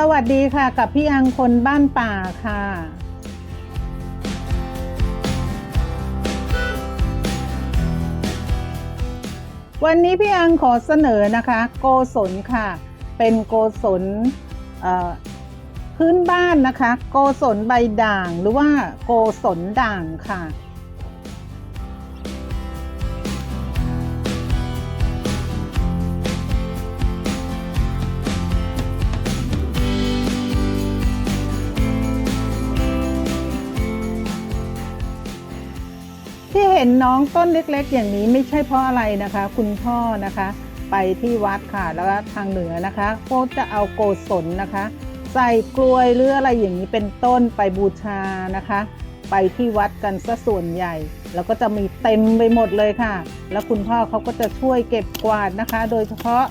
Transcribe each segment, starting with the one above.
สวัสดีค่ะ กับพี่อังคนบ้านป่าค่ะ วันนี้พี่อังขอเสนอนะคะ โกศลค่ะ เป็นโกศลพื้นบ้านนะคะ โกศลใบด่างหรือว่าโกศลด่างค่ะ เห็นน้องต้นเล็กๆ อย่างนี้ไม่ใช่เพราะอะไรนะคะ คุณพ่อนะคะ ไปที่วัดค่ะแล้วก็ทางเหนือนะคะก็จะเอาโกศลนะคะ ใส่กลวยหรืออะไรอย่างนี้เป็นต้นไปบูชานะคะ ไปที่วัดกันซะส่วนใหญ่ แล้วก็จะมีเต็มไปหมดเลยค่ะ แล้วคุณพ่อเขาก็จะช่วยเก็บกวาดนะคะ โดยเฉพาะ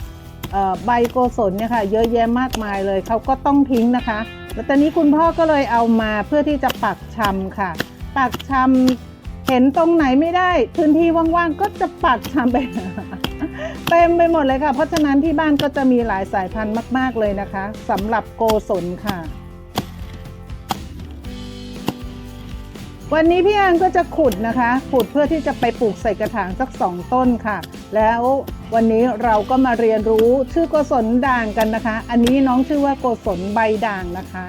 ใบโกศลเนี่ยค่ะเยอะแยะมากมายเลยเขาก็ต้องทิ้งนะคะ แล้วตอนนี้คุณพ่อก็เลยเอามาเพื่อที่จะปักชำค่ะ ปักชำ เห็นตรงไหนไม่ได้ พื้นที่ว่างๆก็จะปักชำไปเต็มไปหมดเลยค่ะ เพราะฉะนั้นที่บ้านก็จะมีหลายสายพันธุ์มาก ๆเลยนะคะสำหรับโกศลค่ะ วันนี้พี่อังก็จะขุดนะคะ ขุดเพื่อที่จะไปปลูกใส่กระถางสักสองต้นค่ะ แล้ววันนี้เราก็มาเรียนรู้ชื่อโกศลด่างกันนะคะ อันนี้น้องชื่อว่าโกศลใบด่างนะคะ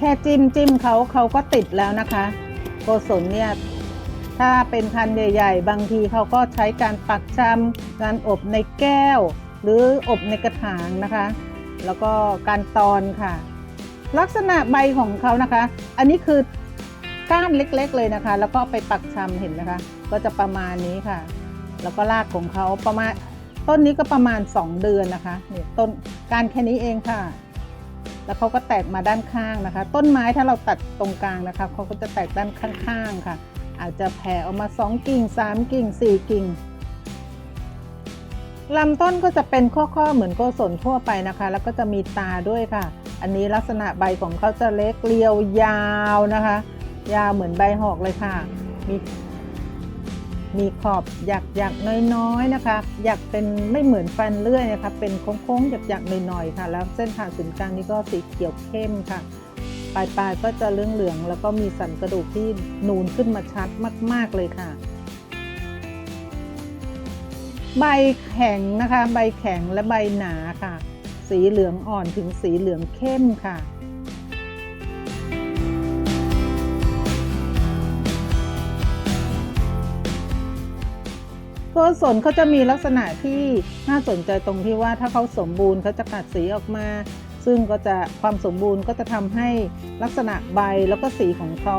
แค่จิ้มจิ้มเขาเขาก็ติดแล้วนะคะโกศลเนี่ยถ้าเป็นพันธุ์ใหญ่ๆ บางทีเขาก็ใช้การปักชำการอบในแก้ว หรืออบในกระถางนะคะ แล้วก็การตอนค่ะ ลักษณะใบของเขานะคะ อันนี้คือก้านเล็กๆเลยนะคะ แล้วก็ไปปักชำเห็นนะคะ ก็จะประมาณนี้ค่ะ แล้วก็รากของเขาประมาณต้นนี้ก็ประมาณ 2 เดือนนะคะเนี่ยต้นการแค่นี้เองค่ะ แล้วเขาก็แตกมาด้านข้างนะคะ ต้นไม้ถ้าเราตัดตรงกลางนะคะเขาก็จะแตกด้านข้างๆค่ะ อาจจะแผ่ออกมา 2 กิ่ง 3 กิ่ง 4 กิ่งลำต้นก็จะเป็นข้อๆเหมือนโกศลทั่วไปนะคะ แล้วก็จะมีตาด้วยค่ะ อันนี้ลักษณะใบของเขาจะเล็กเรียวยาวนะคะ ยาวเหมือนใบหอกเลยค่ะ มี มีขอบหยักหยักน้อยๆนะคะหยักเป็นไม่เหมือนฟันเลื่อยนะคะเป็นโค้งๆหยักหยักหน่อยๆค่ะ แล้วเส้นผ่าศูนย์กลางนี่ก็สีเขียวเข้มค่ะปลายปลายๆก็จะเหลืองๆแล้วก็มีสันกระดูกที่นูนขึ้นมาชัดมาก ๆเลยค่ะ ใบแข็งนะคะ ใบแข็งและใบหนาค่ะ สีเหลืองอ่อนถึงสีเหลืองเข้มค่ะ โกศลเขาจะมีลักษณะที่น่าสนใจตรงที่ว่าถ้าเขาสมบูรณ์เขาจะกัดสีออกมา ซึ่งก็จะความสมบูรณ์ก็จะทำให้ลักษณะใบแล้วก็สีของเขา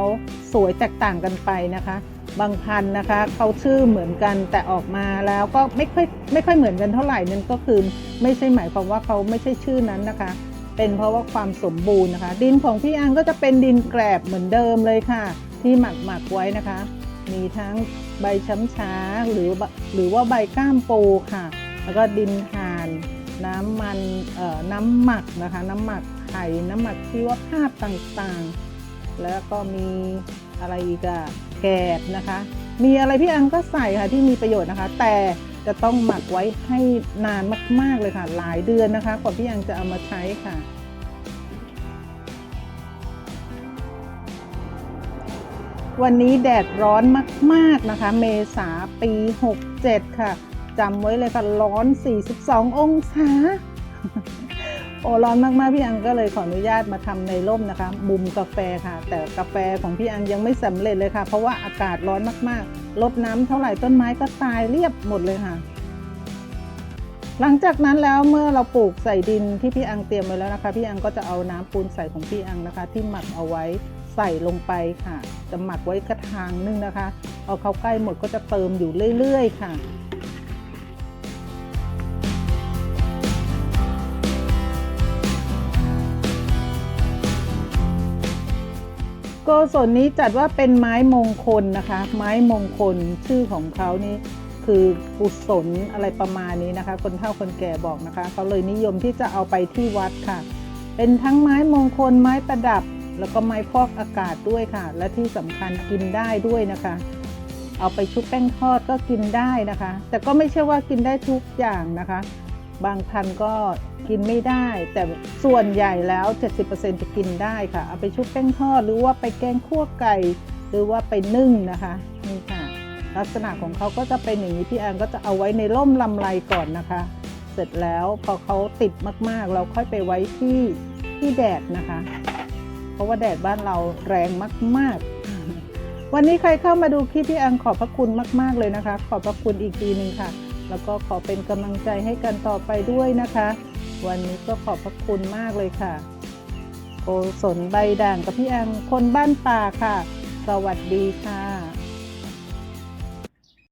สวยแตกต่างกันไปนะคะ บางพันธุ์นะคะเขาชื่อเหมือนกันแต่ออกมาแล้วก็ไม่ค่อยไม่ค่อยเหมือนกันเท่าไหร่นั่นก็คือ ไม่ใช่หมายความว่าเขาไม่ใช่ชื่อนั้นนะคะ เป็นเพราะว่าความสมบูรณ์นะคะ ดินของพี่อังก็จะเป็นดินแกรบเหมือนเดิมเลยค่ะ ที่หมักหมักไว้นะคะ มีทั้ง ใบช้ำช้าหรือหรือว่าใบก้ามปูค่ะ แล้วก็ดินห่าน น้ำมันเอ่อน้ำหมักนะคะ น้ำหมักไข่น้ำหมักชีวภาพต่างๆ แล้วก็มีอะไรอีกอะแกบนะคะ มีอะไรพี่อังก็ใส่ค่ะที่มีประโยชน์นะคะ แต่จะต้องหมักไว้ให้นานมากๆเลยค่ะ หลายเดือนนะคะกว่าพี่อังจะเอามาใช้ค่ะ วันนี้แดดร้อนมาก ๆ นะคะ เมษาปี 67 ค่ะจำไว้เลยค่ะ ร้อน 42 องศา โอ้ร้อนมาก ๆ พี่อังก็เลยขออนุญาตมาทำในร่มนะคะมุมกาแฟค่ะ แต่กาแฟของพี่อังยังไม่สำเร็จเลยค่ะ เพราะว่าอากาศร้อนมากๆลดน้ำเท่าไหร่ต้นไม้ก็ตายเรียบหมดเลยค่ะ หลังจากนั้นแล้วเมื่อเราปลูกใส่ดินที่พี่อังเตรียมไว้แล้วนะคะ พี่อังก็จะเอาน้ำปูนใส่ของพี่อังนะคะ ที่หมักเอาไว้ ใส่ลงไปค่ะ จะหมักไว้กระถางนึงนะคะ เอาเขาใกล้หมดก็จะเติมอยู่เรื่อยๆ ค่ะโกศลนี้จัดว่าเป็นไม้มงคลนะคะ ไม้มงคลชื่อของเขานี่คือกุศลอะไรประมาณนี้นะคะ คนเฒ่าคนแก่บอกนะคะเขาเลยนิยมที่จะเอาไปที่วัดค่ะ เป็นทั้งไม้มงคลไม้ประดับ แล้วก็ไม้ฟอกอากาศด้วยค่ะ และที่สำคัญกินได้ด้วยนะคะ เอาไปชุบแป้งทอดก็กินได้นะคะ แต่ก็ไม่ใช่ว่ากินได้ทุกอย่างนะคะ บางพันก็กินไม่ได้ แต่ส่วนใหญ่แล้ว 70%จะกินได้ค่ะ เอาไปชุบแป้งทอดหรือว่าไปแกงคั่วไก่ หรือว่าไปนึ่งนะคะนี่ค่ะ ลักษณะของเขาก็จะเป็นอย่างนี้พี่แอนก็จะเอาไว้ในร่มลำไรก่อนนะคะ เสร็จแล้วพอเขาติดมากๆ เราค่อยไปไว้ที่ที่แดดนะคะ ราะว่าแดดบ้านเราแรงมาก ๆ วันนี้ใครเข้ามาดูคลิปพี่อังขอบพระคุณมาก ๆ เลยนะคะ ขอบพระคุณอีกทีหนึ่งค่ะ แล้วก็ขอเป็นกำลังใจให้กันต่อไปด้วยนะคะ วันนี้ก็ขอบพระคุณมากเลยค่ะโกศลใบด่างกับพี่อังคนบ้านป่าค่ะ สวัสดีค่ะ